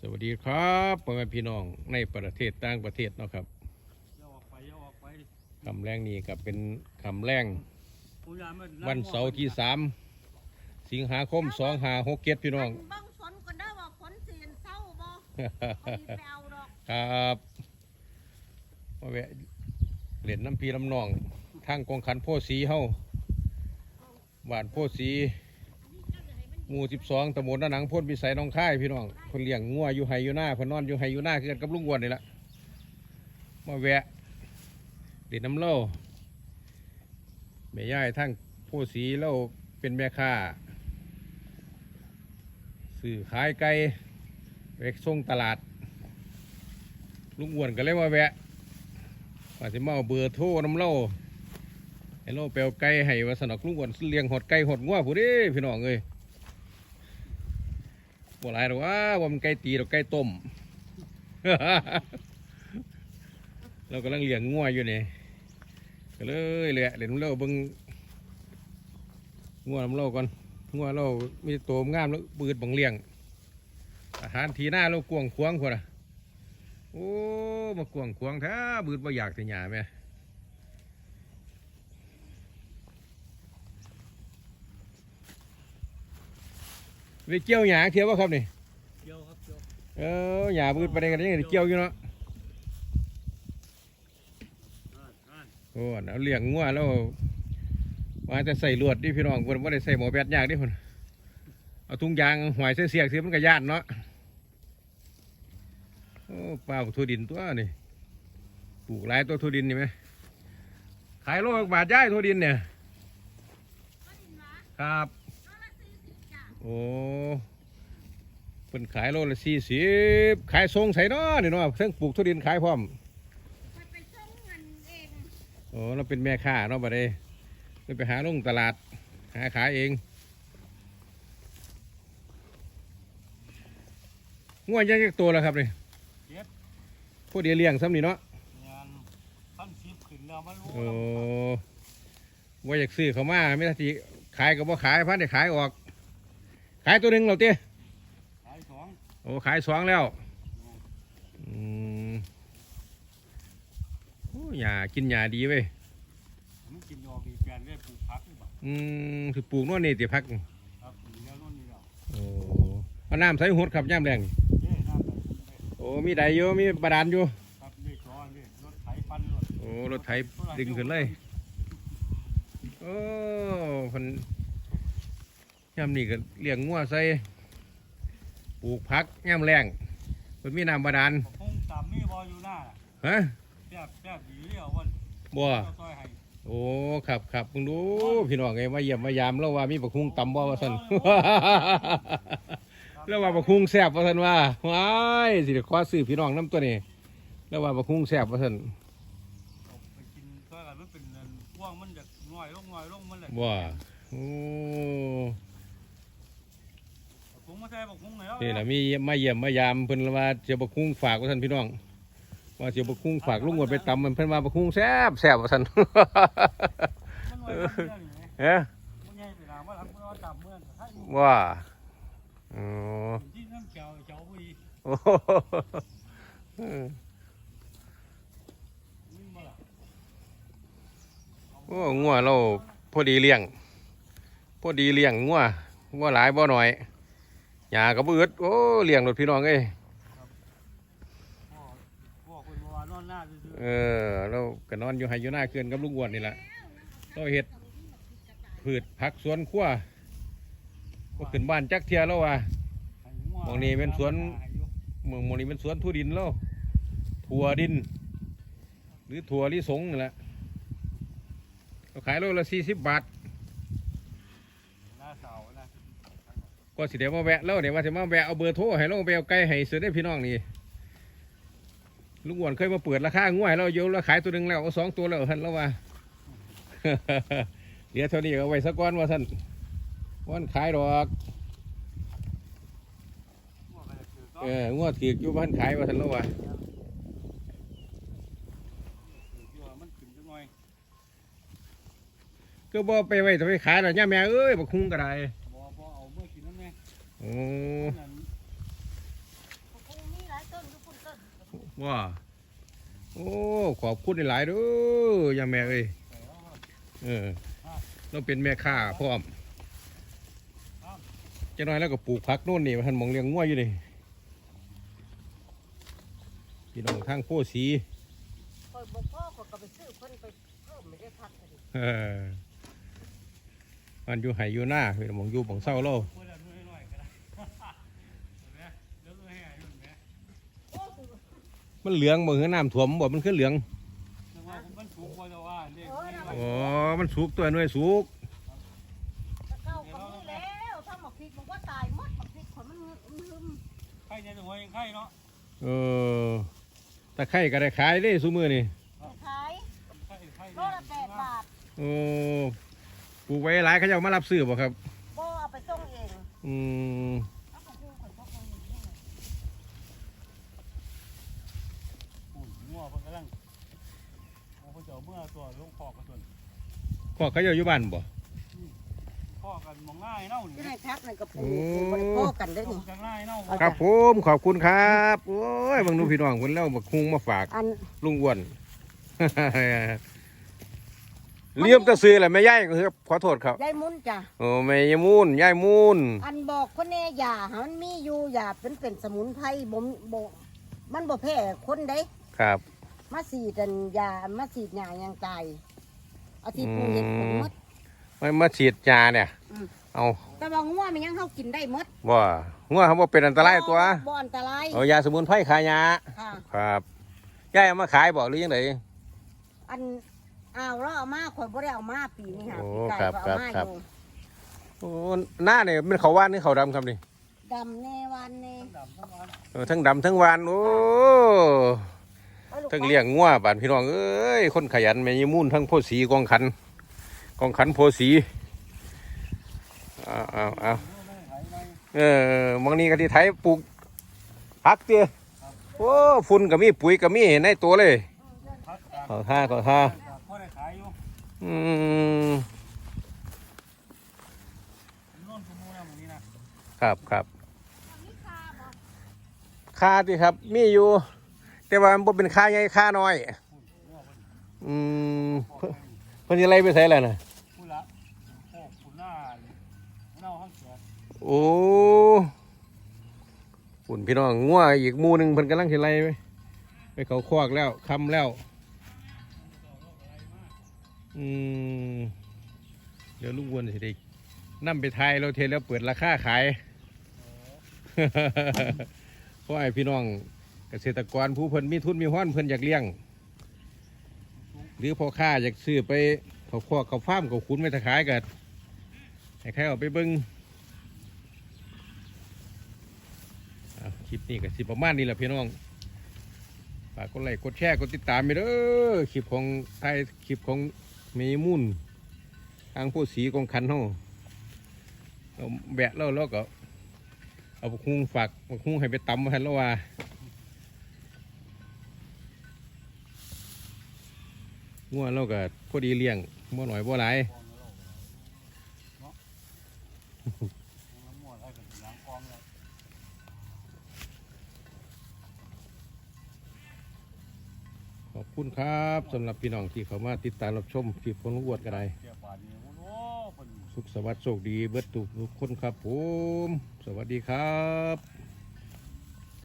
สวัสดีครับพ่อแม่พี่น้องในประเทศต่างประเทศเนาะครับอย่าออกไปอย่าออกไปคำแรงนี้กับเป็นคำแรงผู้ยามมันวันเสาร์ที่สามสิงหาคมสองหาหกเจ็ดพี่น้อง เบิ่งฝนก่อนเด้อว่าฝนสิเศร้าบ่พอดีไปเอาดอกครับมาแวะเล่นน้ำพีน้ำนองทางกองขันโพธิ์สีเฮาบ้านโพธิ์สี หมู่สิบสองตำบลนาหนังพ้นพิสัยน้องค่ายพี่น้องคนเลี้ยงงัวอยู่ไฮอยู่หน้าพนนอนอยู่ไฮอยู่หน้าคือกันกับลุงวนนี่แหละมาแวะเล่นน้ำเล่าแม่ย่ายทั้งโพธิ์สีเล่าเป็นแม่ค้าซื้อขายไก่ไปส่งตลาด ลุงอ้วนก็เลยมาแวะว่าสิมาเอาเบอร์โทรน้ำเล่าให้เราไปเอาไก่ให้ว่าสนอกลุงอ้วนเลี้ยงหดไก่หดงัวผู้ดีพี่น้องเอ้ย บ่หลายหรอกว่าว่ามันไก่ตีหรอกไก่ต้ม เรากำลังเลี้ยงงัวอยู่นี่ก็เลยแหละเดี๋ยวน้ำเล่าเบิ่งงัวน้ำเลาก่อนงัวเรามีโตมงามแล้วปืดบังเลี้ยง อาหารทีหน้าเรากวงควางพอนะโอ้มากวงควงแท้บืดบ่อยากแต่หยาแม่ ไปเกี่ยวหยาเทียวบ่ครับนี่เกี่ยวครับเกี่ยวเออหยาบืดไปได้กันยังไงเกี่ยวอยู่เนาะอ่านอ่านโอ้อันเอาเลี้ยงงัวแล้วว่าจะใส่ลวดดิพี่น้องเพิ่นบ่ได้ใส่หมอแบดยากดิเพิ่นเอาถุงยางหอยเสียกๆสิมันก็ย่านเนาะโอ้ปลาทั่วดินตัวนี่ปลูกหลายตัวทั่วดินนี่ไหมขายโลละบาทย้ายทั่วดินเนี่ยก็ดินหวาครับ โลละ40จ้ะโอ้เป็นขายโลละสี่สิบขายทรงใส่เนาะนี่เนาะเพิ่งปลูกทุเรียนขายพร้อมมันไปส่งเงินเองโอ้เราเป็นแม่ค้าเนาะบัดนี้เลยไปหาลงตลาด หาขายเองง่วงยังจักตัวแล้วครับนี่พวกเดียวเลี้ยงซ้ำนี่เนาะงานขั้นสิบขึ้นแล้วมันรู้โอ้ว่าอยากซื้อเขามาไม่ทันทีขายก็บ่ขายพันได้ขายออก ขายตัวหนึ่งเราเตี้ยขายสองโอ้ขายสองแล้วอืมโอ้หญ้ากินหญ้าดีเว้ยมันกินยอกีแกนได้ปลูกผักหรือเปล่าอืมคือปลูกโโน่นนี่ติพักครับปลูกแล้วนู่นนี่แล้วโอ้เอาน้ำใส่หดครับย่ามแรงเด้น้ำไปได้โอ้มีไดอยู่มีบาดาลอยู่ครับได้จอได้รถไถปันรถโอ้รถไถดึงขึ้นเลยโอ้เพัน ย่ามนี่ก็เลี้ยงงัวใส่ปลูกผักย่ามแรงเพิ่นมีน้ำบาดาลคงตามมีบออยู่หน้าฮะแซ่บแซ่บดีเรียววันบ่เจ้าซอยให้โอ้ครับครับมึงดูพี่น้องไงมาเยี่ยมมายามแล้วว่ามีบักคุงตำบ่ว่าซั่นแล้วว่าบักคุงแซ่บว่าซั่นว่าว้ายสิได้ขอซื้อพี่น้องน้ำตัวนี้แล้วว่าบักคุงแซ่บว่าซั่นเอาไปกินซอยกันมันเป็นอันพ่วงมันจะง่อยลงง่อยลงมันเลยบ่โอ้ คงมาใส่บอกคงแล้วนี่ล่ะมีมาเยี่ยมมายามเพิ่นว่าเสียบักคุงฝากว่าซั่นพี่น้องว่าเสียบักคุงฝากลุงหมดไปตำมันเพิ่นว่าบักคุงแซ่บแซ่บว่าซั่นมันง่อยลงเรื่องอยู่ไหมเอ้อมันง่ายไปหนาว่าหลังมันว่าจับเมื่อนให้ว่าอ๋อที่น้ำเขียวเขียวพอดีโอ้เออนี่มาละโอ้งัวเราพอดีเลี้ยง พอดีเลี้ยงงัวงัวหลายบ่หน่อย หยาก็บ่อึดโอ้เลี้ยงรถพี่น้องเอ้ยพ่อพ่อคนมานอนหน้าซื่อเออเราก็นอนอยู่ไฮอยู่หน้าเกินกับลุงอ้วนนี่แหละเราเฮ็ดพืชผักสวนครัวก็ขึ้นบ้านจักเทียแล้วว่าๆมองนี่เป็นสวนเมืองหมองนี้เป็นสวนทุดินแล้วถั่วดิน หรือถั่วลิสงนี่แหละเราขายโลละสี่สิบบาท หน้าเสานะ ก็สิเดี๋ยวมาแวะแล้วเดี๋ยวว่าจะมาแวะเอาเบอร์โทรให้เราไปเอาไก่ให้เสือได้พี่น้องนี่ลุงอ้วนเคยมาเปิดราคาง่วยเราโยนเราขายตัวหนึ่งแล้วเอาสองตัวแล้วท่านแล้วว่าเดี๋ยวเท่านี้เอาไว้สักก้อนว่าท่านวันขายดอกว่าไปคือกเอองวดถือกอยู่บ้านขายว่าท่านแล้วว่าคือมันขึ้นจังหน่อยก็บ่ไปไว้จะไปขายหรอกย่าแม่เอ้ยบักคุ้งก็ได้บ่บ่เอาเมื่อกินนั่นไง โอ้ว่าโอ้ขอบคุณหลายเด้อยาแม่เอ้ยเออเราเป็นแม่ค้าพร้อมจะน้อยแล้วก็ปลูกผักโน่นนี่มันมองเลี้ยงงัวยอยู่นี่พี่น้องทางโพสีคอยบอกพ่อก็ไปซื้อเพิ่นไปเพิ่มไม่ได้พักเลยเออมันอยู่ไหอยู่หน้าพี่น้องอยู่บังเศร้าโล พูดแล้วน้อยๆก็ได้เห็นไหมเดี๋ยวตัวแห่อยู่เห็นไหม มันเหลืองบ่เหือน้ำท่วมบ่มันคือเหลืองแต่ว่าผมมันสูงกว่าจะว่าเด็กอ๋อมันสุกตัวหน่วยสุกตะเก้าก็มีแล้วถ้าหมกพริกมันก็ตายหมดหมกพริกของมันลืมไข่เนี่ยจะหัวยังไข่เนาะเออตะไคร่ก็ได้ขายเด้ซุมือนี่ขายไข่ไข่โลละแปดบาทโอ้ปลูกไว้หลายเขาจะเอามารับซื้อบ่ครับบ่เอาไปส่งเอง อืม เอาไปซื้อคนพกคนนี้ ปุ่นงัวเพิ่นกำลัง เอาเพิ่นจะเอาเมื่อตัวลงคอกกระสุนพ่อเขาจะอยู่บ้านบ่ คอกกันมองง่ายเน่าหนิที่ให้พักนั่นก็ปลูกบ่ได้พ่อกันได้ต้อนี่งจังง่ายเน่าเอา ครับผมขอบคุณครับ โอ้ยบางหนูพี่น้องคนแล้วบักฮุงมาฝาก อันลุงอ้วนเลี่ยมตะซื้อแหละแม่ย่ายครับขอโทษครับยายมุนจ้ะ โอ้แม่ยายมูนยายมูนอันบอกคนแน่ยาหามันมีอยู่ยาเป็นเป็นสมุนไพรบ่มบ่มันบ่แพ้คนได้ครับ มาสีดอันยามาสีดยายังตายเอาที่ปลูกเห็ดผลหมดไม่มาฉีดยาเนี่ย อืมเอาแต่ว่างัวมันยังเฮากินได้หมดบ่งัวเขาบ่เป็นอันตรายตัวบ่อันตรายเอายาสมุนไพรขายยาค่ะ ครับยายเอามาขายบอกหรือยังไง อันอ้าวเราเอามาข่อยบ่ได้เอามาปีนี้ค่ะโอ้ปีไก่ครับก็เอามาครับอยู่โอ้หน้าเนี่ยเป็นเขาวว่านนี่เขาวดำครับนี่ดำแน่วันแน่ดำทั้งวันเออทั้งดำทั้งหวานโอ้อาลูก ทั้งไปเลี้ยงงัวบ้านพี่น้องเอ้ยคนขยันแม่ยายมูนทั้งโพสีกองขัน กองขันโพสีเอาเอาเอาเออมองนี้ก็ที่ไทยปลูกผักเตี้ยโอ้ฝุ่นก็มีปุ๋ยก็มีในตัวเลยพักกาขอท่าขอท่าพ่อได้ขายอยู่อืมโน่นกูมูนะมึงนี่นะครับครับค่าที่ครับ มีอยู่ แต่ว่ามันบ่เป็นค่าใหญ่ค่าน้อยงัวเพิ่นอืมพ่อเพิ่นจะไล่ไปใส่แล้วน่ะ ผู้ละโคกผู้หน้าเน่าห้างเสือโอ้ปุ่นพี่น้องงัวอีกหมู่หนึงเพิ่นกำลังสิไล่ไปไปเขาควักแล้วคำแล้ว อืมเดี๋ยวลุงอ้วนสิได้นํไปทายเราเทแล้วเปิดราคาขาย เพราะไอ้พี่น้อง เกษตรกรผู้เพิ่นมีทุนมีห้อนเพิ่นอยากเลี้ยง หรือพ่อค้าอยากซื้อไปเขาคอกเขาฟาร์มเขาขุนไปขายกันให้ใครเอาไปเบิ้งคลิปนี้ก็สิประมาณนี้แหละพี่น้องฝากกดไลค์กดแชร์กดติดตามไปเด้อคลิปของไทยคลิปของเมมุนทางผู้สีกองคันเฮาเราแบะแล้วแล้วก็เอาบักคุ้งฝากบักคุ้งให้ไปตำให้แล้วว่า ง่วเราก็พอดีเลี้ยงบ่หน่อยบ่หลายกองเราเนาะมันมั่วนหลังกองเลยขอบคุณครับสำหรับพี่น้องที่เข้ามาติดตามรับชมคลิปของลุงอวดกันได้สุขสวัสดิ์โชคดีเบิดทุกทุกคนครับผม สวัสดีครับ